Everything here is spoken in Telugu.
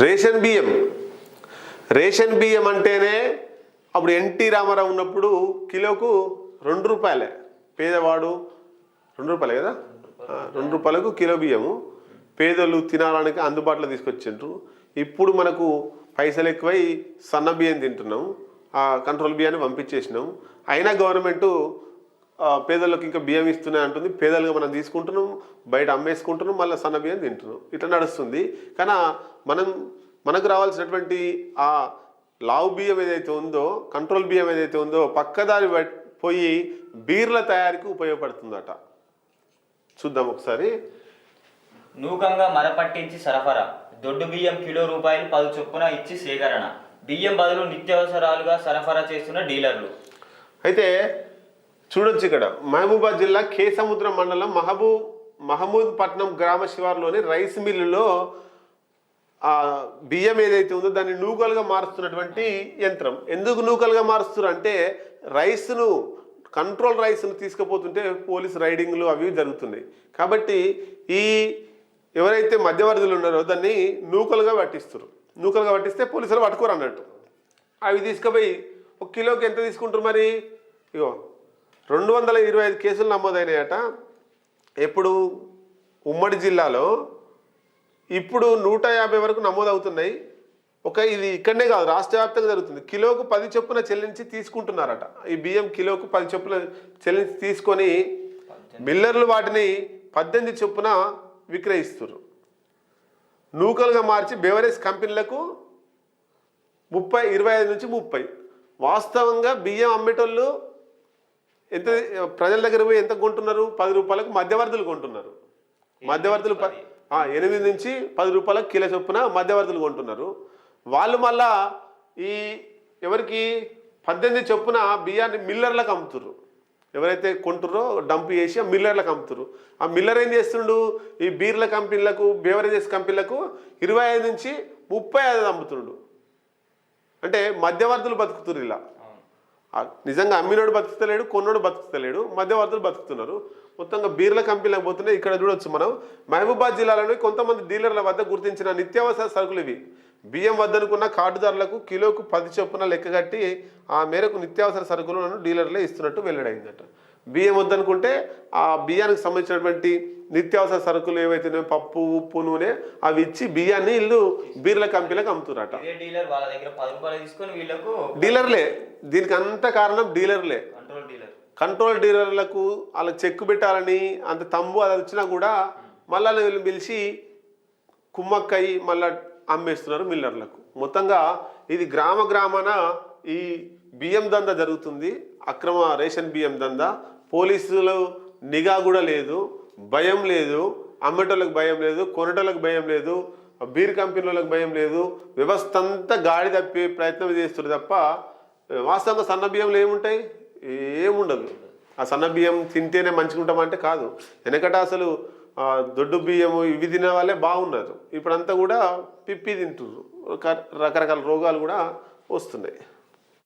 రేషన్ బియ్యం. రేషన్ బియ్యం అంటేనే అప్పుడు ఎన్టీ రామారావు ఉన్నప్పుడు కిలోకు రెండు రూపాయలే. పేదవాడు రెండు రూపాయలే కదా? రెండు రూపాయలకు కిలో బియ్యము. పేదలు తినాలని అందుబాటులో తీసుకొచ్చిండ్రు. ఇప్పుడు మనకు పైసలు ఎక్కువై సన్న బియ్యం తింటున్నాం ఆ కంట్రోల్ బియ్యాన్ని పంపించేసినాం అయినా గవర్నమెంటు పేదలకు ఇంకా బియ్యం ఇస్తున్నాయి అంటుంది. పేదలుగా మనం తీసుకుంటున్నాం బయట అమ్మేసుకుంటున్నాం మళ్ళీ సన్న బియ్యం తింటున్నాం. ఇట్లా నడుస్తుంది. కానీ మనం మనకు రావాల్సినటువంటి ఆ లావు బియ్యం ఏదైతే ఉందో కంట్రోల్ బియ్యం ఏదైతే ఉందో పక్కదారి పోయి బీర్ల తయారీకి ఉపయోగపడుతుందట. చూద్దాం ఒకసారి. నూకంగా మరపట్టించి సరఫరా. దొడ్డు బియ్యం కిలో రూపాయలు పది చొప్పున ఇచ్చి సేకరణ. బియ్యం బదులు నిత్యావసరాలుగా సరఫరా చేస్తున్న డీలర్లు. అయితే చూడొచ్చు ఇక్కడ. మహబూబాద్ జిల్లా కేసముద్రం మండలం మహబూబ్ మహమూద్ పట్నం గ్రామ శివారులోని రైస్ మిల్లులో ఆ బియ్యం ఏదైతే ఉందో దాన్ని నూకలుగా మారుస్తున్నటువంటి యంత్రం. ఎందుకు నూకలుగా మారుస్తున్నారు అంటే రైస్ను కంట్రోల్ రైస్ను తీసుకుపోతుంటే పోలీస్ రైడింగ్లు అవి జరుగుతున్నాయి. కాబట్టి ఈ ఎవరైతే మధ్యవర్తులు ఉన్నారో దాన్ని నూకలుగా పట్టిస్తారు నూకలుగా పట్టిస్తే పోలీసులు పట్టుకోరు అన్నట్టు. అవి తీసుకుపోయి ఒక కిలోకి ఎంత తీసుకుంటారు మరి? ఇగో రెండు వందల ఇరవై ఐదు కేసులు నమోదైనాయట. ఎప్పుడు? ఉమ్మడి జిల్లాలో. ఇప్పుడు నూట యాభై వరకు నమోదవుతున్నాయి. ఒక ఇది ఇక్కడనే కాదు రాష్ట్ర వ్యాప్తంగా జరుగుతుంది. కిలోకు పది చొప్పున చెల్లించి తీసుకుంటున్నారట. ఈ బియ్యం కిలోకు పది చొప్పున చెల్లించి తీసుకొని మిల్లర్లు వాటిని పద్దెనిమిది చొప్పున విక్రయిస్తున్నారు నూకలుగా మార్చి బెవరేజ్ కంపెనీలకు ముప్పై ఇరవై ఐదు నుంచి ముప్పై. వాస్తవంగా బియ్యం అమ్మేటోళ్ళు ఎంత ప్రజల దగ్గర పోయి ఎంత కొంటున్నారు? పది రూపాయలకు మధ్యవర్తులు కొంటున్నారు. మధ్యవర్తులు ఎనిమిది నుంచి పది. రూపాయలకు కిలో చొప్పున మధ్యవర్తులు కొంటున్నారు. వాళ్ళు మళ్ళా ఈ ఎవరికి పద్దెనిమిది చొప్పున బియ్యాన్ని మిల్లర్లకు అమ్ముతుర్రు. ఎవరైతే కొంటుర్రో డంప్ చేసి ఆ మిల్లర్లకు అమ్ముతుర్రు. ఆ మిల్లర్ ఏం చేస్తుండు? ఈ బీర్ల కంపెనీలకు బేవరేజెస్ కంపెనీలకు ఇరవై ఐదు నుంచి ముప్పై ఐదు అమ్ముతుండు. అంటే మధ్యవర్తులు బతుకుతున్నారు ఇలా. నిజంగా అమ్మినోడు బతుకుతలేడు కొన్నోడు బతుకుతలేడు మధ్యవర్తులు బతుకుతున్నారు. మొత్తంగా బీర్ల కంపెనీలకు పోతున్నాయి. ఇక్కడ చూడొచ్చు మనం. మహబూబాద్ జిల్లాలోని కొంతమంది డీలర్ల వద్ద గుర్తించిన నిత్యావసర సరుకులు ఇవి. బియ్యం వద్దనుకున్న కార్డుదారులకు కిలోకు పది చొప్పున లెక్క కట్టి ఆ మేరకు నిత్యావసర సరుకులను డీలర్లే ఇస్తున్నట్టు వెల్లడైందట. బియ్యం వద్దనుకుంటే ఆ బియ్యానికి సంబంధించినటువంటి నిత్యావసర సరుకులు ఏవైతే పప్పు ఉప్పు నూనె అవి ఇచ్చి బియ్యాన్ని ఇల్లు బీర్ల కంపెనీలకు వీళ్ళకు డీలర్లే. దీనికి అంత కారణం డీలర్లే. Control dealer. కంట్రోల్ డీలర్లకు వాళ్ళకి చెక్ పెట్టాలని అంత తంబు అది వచ్చినా కూడా మళ్ళా వీళ్ళు పిలిచి కుమ్మక్కయి మళ్ళా అమ్మేస్తున్నారు మిల్లర్లకు. మొత్తంగా ఇది గ్రామ గ్రామాన ఈ బియ్యం దంద జరుగుతుంది. అక్రమ రేషన్ బియ్యం దంద. పోలీసులు నిఘా కూడా లేదు భయం లేదు అమ్మేటోళ్ళకి భయం లేదు కొనటోళ్ళకి భయం లేదు బీర్ కంపెనీలకు భయం లేదు వ్యవస్థ అంతా గాడి తప్పి ప్రయత్నం చేస్తారు తప్ప వాస్తవంగా సన్న బియ్యంలో ఏముంటాయి? ఏముండదు. ఆ సన్న బియ్యం తింటేనే మంచిగా ఉంటామంటే కాదు. వెనకట అసలు దొడ్డు బియ్యము ఇవి తినే వాళ్ళే బాగున్నారు. ఇప్పుడంతా కూడా పిప్పి తింటున్నారు రకరకాల రోగాలు కూడా వస్తున్నాయి.